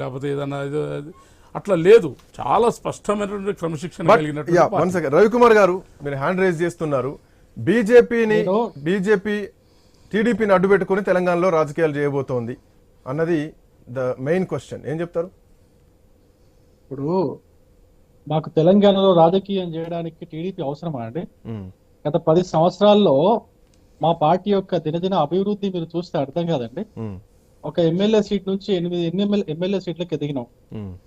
లేకపోతే ఏదన్నా అట్లా లేదు. చాలా స్పష్టమైనటువంటి క్రమశిక్షణ రవికుమార్ గారు మీరు హ్యాండ్ రైజ్ చేస్తున్నారు. బీజేపీని బీజేపీ టీడీపీని అడ్డు పెట్టుకుని తెలంగాణలో రాజకీయాలు చేయబోతోంది అన్నది ద మెయిన్ క్వశ్చన్ ఏం చెప్తారు? ఇప్పుడు మాకు తెలంగాణలో రాజకీయం చేయడానికి టీడీపీ అవసరమా అండి? మ్మ్. గత పది సంవత్సరాల్లో మా పార్టీ యొక్క దినదిన అభివృద్ధి మీరు చూస్తే అర్థం కాదండి. మ్మ్. ఒక ఎమ్మెల్యే సీట్ నుంచి ఎనిమిది ఎన్ని ఎమ్మెల్యే సీట్లకు ఎదిగినాం.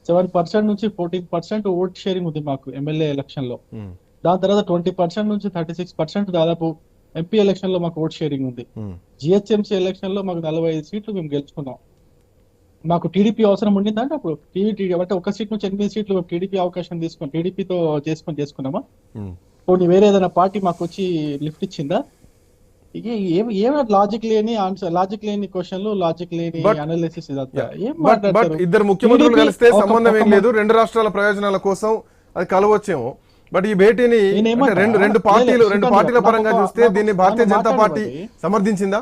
సెవెన్ పర్సెంట్ నుంచి ఫోర్టీన్ పర్సెంట్ ఓట్ షేరింగ్ ఉంది మాకు ఎమ్మెల్యే ఎలక్షన్లో మ్మ్. దాని తర్వాత ట్వంటీ పర్సెంట్ నుంచి థర్టీ సిక్స్ పర్సెంట్ దాదాపు ఎంపీ ఎలక్షన్లో మాకు ఓట్ షేరింగ్ ఉంది. జిహెచ్ఎంసీ ఎలక్షన్లో మాకు నలభై ఐదు సీట్లు మేము గెలుచుకున్నాం మాకు టీడీపీ అవసరం ఉండిందంటే అప్పుడు టీడీపీ అంటే ఒక సీట్ నుంచి ఎనిమిది సీట్లు మేము టీడీపీ అవకాశం తీసుకొని టీడీపీతో చేసుకొని చేసుకున్నామా. పోనీ వేరే ఏదైనా పార్టీ మాకు వచ్చి లిఫ్ట్ ఇచ్చిందా ఇక ఏం ఏం లాజిక్ లేని ఆన్సర్ లాజిక్ లేని క్వశ్చన్లు లాజిక్ లేని అనాలిసిస్ బట్ ఇద్దరు ముఖ్యమంత్రులు కలిస్తే సంబంధం ఏం లేదు. రెండు రాష్ట్రాల ప్రయోజనాల కోసం అది కలవచ్చేమో. బట్ ఈ భేటీని రెండు రెండు పార్టీలు రెండు పార్టీల పరంగా చూస్తే దీన్ని భారతీయ జనతా పార్టీ. సమర్థించిందా?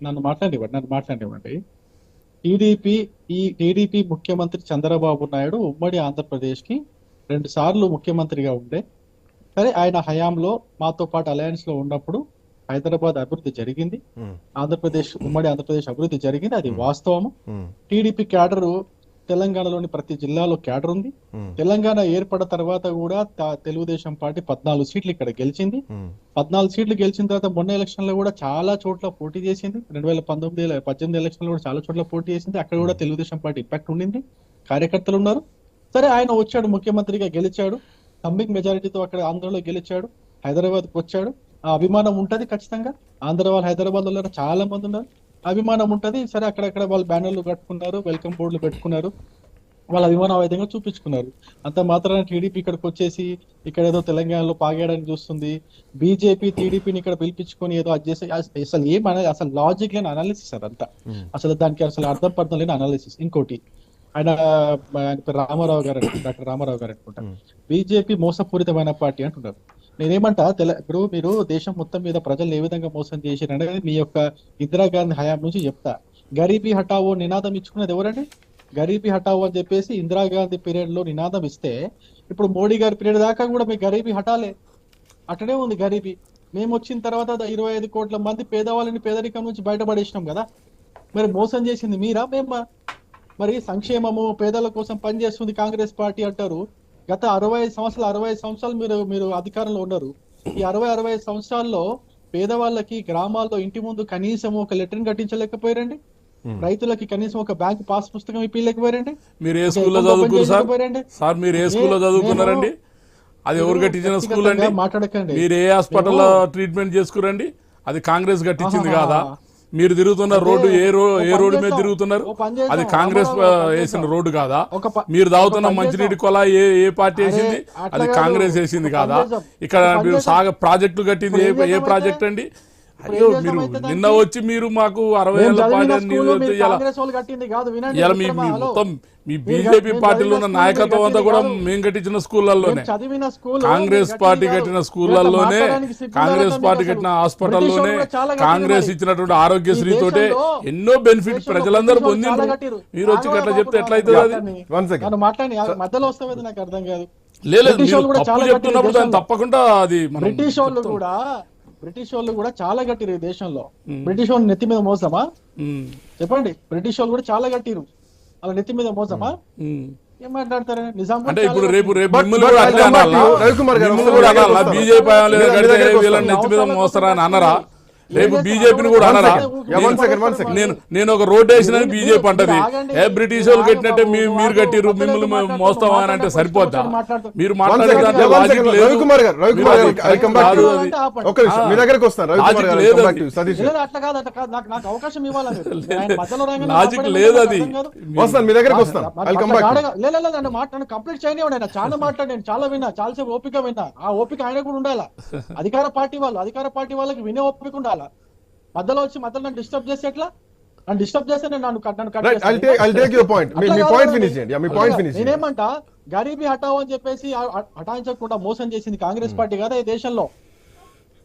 నన్ను మాట్లాడివ్వండి నన్ను మాట్లాడివ్వండి టీడీపీ ఈ టీడీపీ ముఖ్యమంత్రి చంద్రబాబు నాయుడు ఉమ్మడి ఆంధ్రప్రదేశ్కి రెండు సార్లు ముఖ్యమంత్రిగా ఉండే. సరే ఆయన హయాంలో మాతో పాటు అలయన్స్లో ఉన్నప్పుడు హైదరాబాద్ అభివృద్ధి జరిగింది. ఆంధ్రప్రదేశ్ ఉమ్మడి ఆంధ్రప్రదేశ్ అభివృద్ధి జరిగింది. అది వాస్తవము. టీడీపీ క్యాడర్ తెలంగాణలోని ప్రతి జిల్లాలో క్యాడర్ ఉంది. తెలంగాణ ఏర్పడిన తర్వాత కూడా తెలుగుదేశం పార్టీ పద్నాలుగు సీట్లు ఇక్కడ గెలిచింది. పద్నాలుగు సీట్లు గెలిచిన తర్వాత మొన్న ఎలక్షన్లో కూడా చాలా చోట్ల పోటీ చేసింది. రెండు వేల పంతొమ్మిది పద్దెనిమిది ఎలక్షన్లో కూడా చాలా చోట్ల పోటీ చేసింది. అక్కడ కూడా తెలుగుదేశం పార్టీ ఇంపాక్ట్ ఉండింది. కార్యకర్తలు ఉన్నారు. సరే ఆయన వచ్చాడు ముఖ్యమంత్రిగా గెలిచాడు. కమ్మింగ్ మెజారిటీతో అక్కడ ఆంధ్రలో గెలిచాడు. హైదరాబాద్కు వచ్చాడు. ఆ అభిమానం ఉంటది ఖచ్చితంగా. ఆంధ్ర వాళ్ళు హైదరాబాద్లో చాలా మంది ఉన్నారు. అభిమానం ఉంటది. సరే అక్కడక్కడ వాళ్ళు బ్యానర్లు కట్టుకున్నారు వెల్కమ్ బోర్డులు పెట్టుకున్నారు. వాళ్ళ అభిమానం ఆ విధంగా చూపించుకున్నారు. అంత మాత్రాన టీడీపీ ఇక్కడికి వచ్చేసి ఇక్కడ ఏదో తెలంగాణలో పాగేయడానికి చూస్తుంది. బీజేపీ టీడీపీని ఇక్కడ పిలిపించుకొని ఏదో అది చేసి అస- అసలు ఏం అసలు లాజిక్ లేని అనాలిసిస్ అదంతా అసలు దానికి అసలు అర్థం పర్థం లేని అనాలిసిస్ ఇంకోటి ఆయన ఆయన రామారావు గారు డాక్టర్ రామారావు గారు అనుకుంటా. బీజేపీ మోసపూరితమైన పార్టీ అంటున్నారు. నేనేమంటా? తెల ఇప్పుడు మీరు దేశం మొత్తం మీద ప్రజలు ఏ విధంగా మోసం చేశారు అనేది మీ యొక్క ఇందిరాగాంధీ హయాం నుంచి చెప్తా. గరీబీ హటావో నినాదం ఇచ్చుకున్నది ఎవరండి? గరీబీ హటావో అని చెప్పేసి ఇందిరాగాంధీ పీరియడ్లో నినాదం ఇస్తే ఇప్పుడు మోడీ గారి పీరియడ్ దాకా కూడా మీ గరీబీ హటాలే అటనే ఉంది గరీబీ. మేము వచ్చిన తర్వాత ఇరవై ఐదు కోట్ల మంది పేదవాళ్ళని పేదరికం నుంచి బయటపడేసినాం కదా. మరి మోసం చేసింది మీరా మేమా? మరి సంక్షేమము పేదల కోసం పనిచేస్తుంది కాంగ్రెస్ పార్టీ అంటారు. గత అరవై ఐదు సంవత్సరాలు అరవై ఐదు సంవత్సరాలు మీరు మీరు అధికారంలో ఉన్నారు. ఈ అరవై అరవై ఐదు సంవత్సరాల్లో పేదవాళ్ళకి గ్రామాల్లో ఇంటి ముందు కనీసం ఒక లెటర్ కట్టించలేకపోయారండి. రైతులకి కనీసం ఒక బ్యాంక్ పాస్ పుస్తకం ఇప్పించలేకపోయారండి. మీరు ఏ స్కూల్లో చదువుకున్నారు సార్? మీరు ఏ స్కూల్లో చదువుకున్నారండి? నేను- అది ఎవరు కట్టించిన స్కూల్ అండి? మాట్లాడకండి. మీరు ఏ హాస్పిటల్లో ట్రీట్మెంట్ చేసుకురండి? అది కాంగ్రెస్ కట్టించింది. కాదా? మీరు తిరుగుతున్న రోడ్డు ఏ రో ఓ ఏ రోడ్డు మీద. తిరుగుతున్నారు. అది కాంగ్రెస్ వేసిన. రోడ్డు కాదా మీరు తాగుతున్న మంచినీటి. కొల ఏ ఏ పార్టీ వేసింది అది. కాంగ్రెస్ వేసింది కాదా. ఇక్కడ మీరు. సాగ ప్రాజెక్టులు కట్టింది ఏ ఏం ప్రాజెక్ట్? అండి అయ్యో మీరు నిన్న? వచ్చి మీరు మాకు అరవై ఏళ్ళ పార్టీ మీ. మొత్తం బీజేపీ పార్టీలో ఉన్న నాయకత్వం అంతా కూడా మేము కట్టించిన స్కూళ్ళల్లోనే మేము చదివిన స్కూల్ కాంగ్రెస్ పార్టీ కట్టిన. స్కూళ్ళల్లోనే కాంగ్రెస్ పార్టీ కట్టిన హాస్పిటల్లోనే కాంగ్రెస్. ఇచ్చినటువంటి ఆరోగ్యశ్రీ తోటే ఎన్నో బెనిఫిట్ ప్రజలందరూ పొందిండ్రు కట్టిరు. మీరు వచ్చి అట్లా చెప్తే అది మాట్లాడి మధ్యలో నాకు అర్థం కాదు లేదు తప్పు చెప్తున్నప్పుడు. తప్పకుండా అది మనం బ్రిటిష్ వాళ్ళు. కూడా బ్రిటిష్ వాళ్ళు కూడా చాలా కట్టిరు ఈ దేశంలో. బ్రిటిష్ వాళ్ళు నెత్తి మీద మోసమా? చెప్పండి. బ్రిటిష్ వాళ్ళు కూడా చాలా కట్టిరు అలా నెత్తి మీద మోసమా. ఏం మాట్లాడతారు? నిజాం అంటే ఇప్పుడు రేపు రేపు. రవికుమార్ గారు. బీజేపీ. నెత్తి మీద అని వస్తాను. రేపు? బీజేపీని కూడా అనరా. నేను నేను ఒక రోడ్ వేసిన మీరు- బీజేపీ అంటది. ఏ బ్రిటిష్ వాళ్ళు కట్టినట్టే మీరు కట్టిరు మిమ్మల్ని మోస్తామా అని అంటే సరిపోద్దా? మాట్లాడుతూ. మీరు మాట్లాడే లాజిక్ second. లేదు. అది. వస్తాను మీ దగ్గరకు వస్తాను. మరి? ఐ కమ్ అట్లా బ్యాక్ గాఢగా- లే, లే, లే, నన్ను మాట నన్ను కంప్లీట్ చేయనివ్వండి ఆయన చాలా మాట్లాడి నేను చాలా విన్నా చాలా సేపు ఓపిక విన్నా. ఆ ఓపిక ఆయన కూడా ఉండాలా? అధికార పార్టీ వాళ్ళు అధికార పార్టీ వాళ్ళకి వినే ఓపిక ఉండాలా మధ్యలో వచ్చి మధ్యలో నన్ను డిస్టర్బ్ చేస్తే ఎట్లా? నన్ను డిస్టర్బ్ చేస్తే నేను నన్ను నన్ను కట్ చేస్తాను. నేనేమంటా? గరీబీ హటావో అని చెప్పేసి హఠాయించకుండా మోసం చేసింది కాంగ్రెస్ పార్టీ కదా ఈ దేశంలో.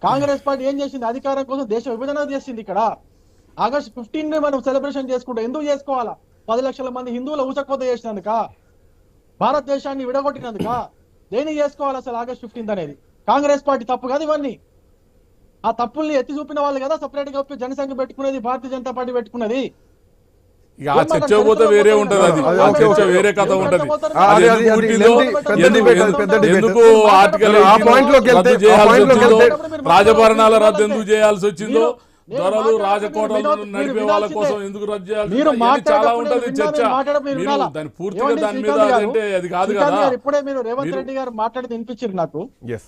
కాంగ్రెస్ పార్టీ ఏం చేసింది? అధికారం కోసం దేశ విభజన చేసింది ఇక్కడ. ఆగస్ట్ ఫిఫ్టీన్ మనం సెలబ్రేషన్ చేసుకుంటాం ఎందుకు చేసుకోవాలా? పది లక్షల మంది హిందువుల ఊచకోత చేసినందుక? భారతదేశాన్ని విడగొట్టినందుక? దేని చేసుకోవాలి అసలు ఆగస్ట్ ఫిఫ్టీన్త్ అనేది? కాంగ్రెస్ పార్టీ తప్పు కాదు ఇవన్నీ. ఆ తప్పుల్ని ఎత్తి చూపిన వాళ్ళు కదా సపరేట్గా జనసంఘ పెట్టుకునేది భారతీయ జనతా పార్టీ పెట్టుకున్నది. ఇక ఆ చర్చ పోతే వేరే ఉంటది అది. ఆ చర్చ వేరే కథ ఉంటది. ఎందుకు ఆర్టికల్ రద్దు చేయాల్సి వచ్చిందో రాజభరణాల రద్దు ఎందుకు చేయాల్సి వచ్చిందో మాట్లాడడం రాజకోటలు నడిపే. వాళ్ళ కోసం ఎందుకు రద్దు ఇవన్నీ చాలా ఉంటది చర్చ? దాని పూర్తిగా దాని మీద? అంటే అది కాదు కదా. ఇప్పుడే మీరు రేవంత్ రెడ్డి గారు మాట్లాడి వినిపించారు నాకు.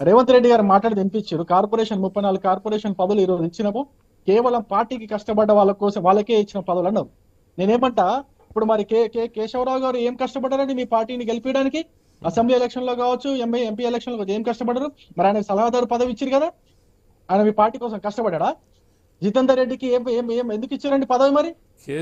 రేవంత్ రెడ్డి గారు మాట్లాడి వినిపించారు కార్పొరేషన్ ముప్పై నాలుగు కార్పొరేషన్ పదవులు ఈ రోజు ఇచ్చినాము. కేవలం పార్టీకి కష్టపడ్డ వాళ్ళ కోసం వాళ్ళకే ఇచ్చిన పదవులు అన్నారు. నేనేమంటా? ఇప్పుడు మరి కే కే కేశవరావు గారు ఏం కష్టపడ్డారండి మీ పార్టీని గెలిపించడానికి అసెంబ్లీ ఎలక్షన్లో కావచ్చు ఎంఐ ఎంపీ ఎలక్షన్లో ఏం కష్టపడ్డారు? మరి ఆయన సలహాదారు పదవి ఇచ్చారు కదా? ఆయన మీ పార్టీ కోసం కష్టపడ్డా జితేందర్ రెడ్డికి ఏం ఏం ఏం ఎందుకు ఇచ్చారండి పదవి మరి? నలభై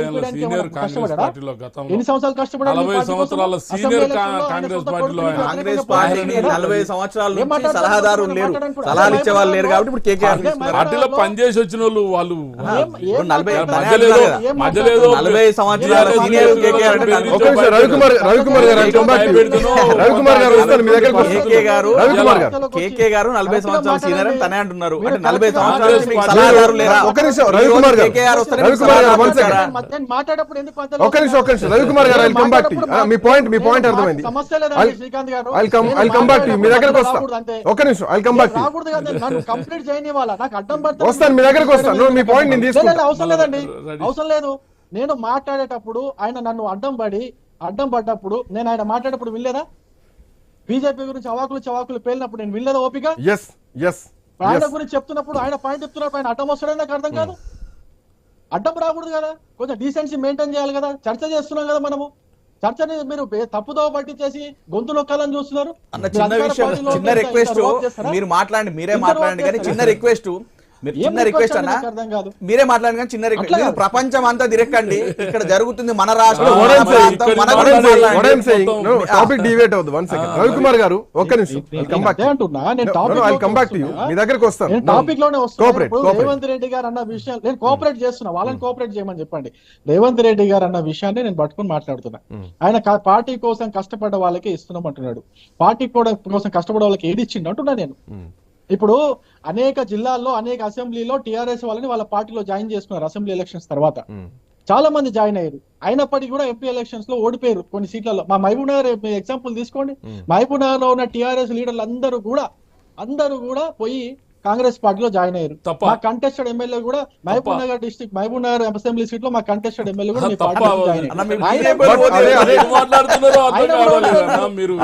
ఏళ్ళ సీనియర్ కాంగ్రెస్? పార్టీలో గతంలో ఎన్ని సంవత్సరాలు కష్టపడ్డారు మీ నలభై పార్టీ కోసం? సంవత్సరాల అసెంబ్లీ సీనియర్ ఎలక్షన్లో కా- ఆయన కాంగ్రెస్ సొంత పార్టీలో కొడుకుని ఆయన. కాంగ్రెస్ వ్యతిరేకంగా పార్టీని పోరాడారు. నలభై సంవత్సరాల ఏం నుంచి మాట్లాడుతున్నారు? సలహాదారు ఏం లేరు మాట్లాడుతున్నారు? సలహాలు ఇచ్చే వాళ్ళు లేరు ఏం కాబట్టి ఇప్పుడు కేకేఆర్ మాట్లాడుతున్నారు? తీసుకున్నారు. పార్టీలో పనిచేసి వచ్చిన వాళ్ళు వాళ్ళు నలభై సంవత్సరాల సీనియర్ కేకేఆర్ రవికుమార్ రవికుమార్ గారు. రవికుమార్ మీ దగ్గరకు. కేకే గారు రవికుమార్ గారు కేకే గారు నలభై సంవత్సరాలు సీనియర్ అని తనే అంటున్నారు అంటే నలభై సంవత్సరాల సలహాదారు లేరా ఒక నిమిషం, ఈ రవికుమార్ రోజు గారు. కేకేఆర్ వస్తేనే ఎందుకు అంత ఒక్క నిమిషం ఒక్క నిమిషం. Ravikumar garu I come back to me point మీ పాయింట్ అర్థమైంది. Srikanth garu. I come I come back to మీ దగ్గరకు వస్తా. రాకూడదు అంతే. ఒక్క నిమిషం ఐ కమ్ బ్యాక్ టు రాకూడదు కదా నన్ను కంప్లీట్ నాకు అడ్డం వస్తాను, మీ దగ్గరకు వస్తాను. నువ్వు మీ point నేను అవసరం లేదండి. అవసరం లేదు. నేను మాట్లాడేటప్పుడు ఆయన నన్ను అడ్డం పడి అడ్డం పడ్డప్పుడు నేను ఆయన మాట్లాడేటప్పుడు వినలేదా? బీజేపీ గురించి అవాకులు చవాకులు పేలినప్పుడు నేను వినలేదా ఓపిక? ఎస్ ఎస్ ఆయన గురించి చెప్తున్నప్పుడు ఆయన పాయింట్ చెప్తున్నప్పుడు ఆయన అడ్డం వస్తాడని నాకు అర్థం కాదు. అడ్డం రాకూడదు కదా కొంచెం డీసెన్సీ మెయింటైన్ చేయాలి కదా చర్చ చేస్తున్నాం కదా మనము చర్చని మీరు తప్పుదో పట్టించేసి గొంతు నొక్కాలని చూస్తున్నారు చిన్న రిక్వెస్ట్? మీరు మాట్లాడండి మీరే మాట్లాడండి కానీ చిన్న? రిక్వెస్ట్ చిన్న రిక్వెస్ట్? అన్న? నాకు అర్థం కాదు. మీరే మాట్లాడండి కానీ చిన్న రిక్వెస్ట్. ప్రపంచం అంతా తిరగండి ఇక్కడ జరుగుతుంది మన రాష్ట్రం అవుతుంది వన్ సెకండ్ రవికుమార్ గారు ఒక్క నిమిషం. టాపిక్ మీ దగ్గరకు వస్తాను. టాపిక్లోనే వస్తాను రేవంత్ రెడ్డి గారు అన్న విషయం నేను కోఆపరేట్ చేస్తున్నా. వాళ్ళని కోఆపరేట్ చేయమని చెప్పండి. రేవంత్ రెడ్డి గారు అన్న విషయాన్ని నేను పట్టుకొని మాట్లాడుతున్నా. ఆయన క- పార్టీ కోసం కష్టపడ్డ వాళ్ళకే ఇస్తున్నాం అంటున్నాడు. పార్టీ కూడా కోసం కష్టపడే వాళ్ళకి ఏది ఇచ్చిండు అంటున్నా నేను. ఇప్పుడు అనేక జిల్లాల్లో అనేక అసెంబ్లీలో టిఆర్ఎస్ వాళ్ళని వాళ్ళ పార్టీలో జాయిన్ చేసుకున్నారు అసెంబ్లీ ఎలక్షన్స్ తర్వాత. చాలా మంది జాయిన్ అయ్యారు. అయినప్పటికీ కూడా ఎంపీ ఎలక్షన్స్లో ఓడిపోయారు కొన్ని సీట్లలో. మా మహబూబ్ నగర్ ఎగ్జాంపుల్ తీసుకోండి. మహబూబ్ నగర్లో ఉన్న టిఆర్ఎస్ లీడర్లు అందరూ కూడా అందరూ కూడా పోయి కాంగ్రెస్ పార్టీలో జాయిన్ అయ్యారు. మా కంటెస్టెడ్ ఎమ్మెల్యే కూడా మహబూబ్ నగర్ డిస్ట్రిక్ట్ మహబూబ్ నగర్ అసెంబ్లీ సీట్లో మా కంటెస్టెడ్ ఎమ్మెల్యే కూడా మీ. పార్టీలో జాయిన్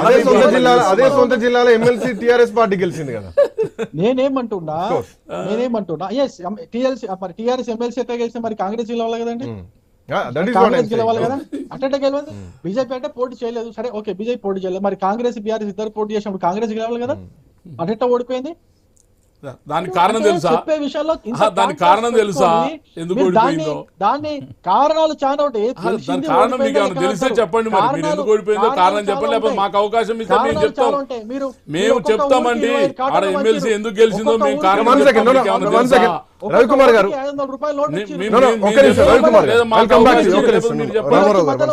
అదే- సొంత జిల్లాలో అదే సొంత జిల్లాలో ఎమ్మెల్సీ టిఆర్ఎస్ పార్టీ గెలిచింది కదా. నేనేమంటున్నా. నేనేమంటున్నా ఎస్ టీఎల్సీ మరి టీఆర్ఎస్ ఎమ్మెల్సీ ఎట్లా గెలిస్తే మరి కాంగ్రెస్ గెలవాలి కదండి? దట్ ఈస్ కాంగ్రెస్ గెలవాలి కదా? అట్టే గెలవాలి బీజేపీ అంటే పోటీ చేయలేదు. సరే ఓకే బీజేపీ పోటీ చేయలేదు. మరి కాంగ్రెస్ బీఆర్ఎస్ ఇద్దరు పోటీ చేసినప్పుడు కాంగ్రెస్ గెలవాలి కదా? అట్ట ఓడిపోయింది. దానికి కారణం తెలుసా చెప్పే విషయాల్లో దానికి కారణం తెలుసా? ఎందుకు ఓడిపోయిందో? దాన్ని కారణాలు చాలా దాని కారణం మీకు ఓడిపోయింది ఏమైనా కాదు. చెప్పండి మరి మీరు ఎందుకు ఓడిపోయిందో కారణం చెప్పండి లేకపోతే. మాకు అవకాశం ఇస్తే మేము చెప్తాం మేము చెప్తామండి ఆడ ఎమ్మెల్సీ. ఎందుకు గెలిచిందో మేము కారణం. తెలుసా? రవికుమార్ గారు. రవికుమార్ గారు.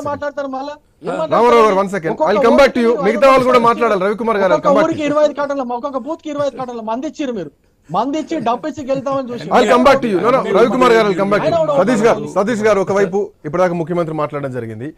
మాట్లాడతారు మళ్ళా Ramarao garu one? Second I come back to you మిగతా వాళ్ళు కూడా మాట్లాడాలి. రవికుమార్ గారు ఒక్కొక్క కమ్ బ్యాక్ ఊరికి ఇరవై ఐదు కాటన్ల ఒక్కొక్క బూత్కి ఇరవై ఐదు కాటన్ల మంది ఇచ్చిర్రు మీరు. మంది ఇచ్చి డబ్బు ఇచ్చి గెలుతామని చూసి. I come back to you no Ravikumar garu come back Satish గారు. సతీష్ గారు ఒకవైపు ఇప్పటిదాకా ముఖ్యమంత్రి మాట్లాడడం జరిగింది.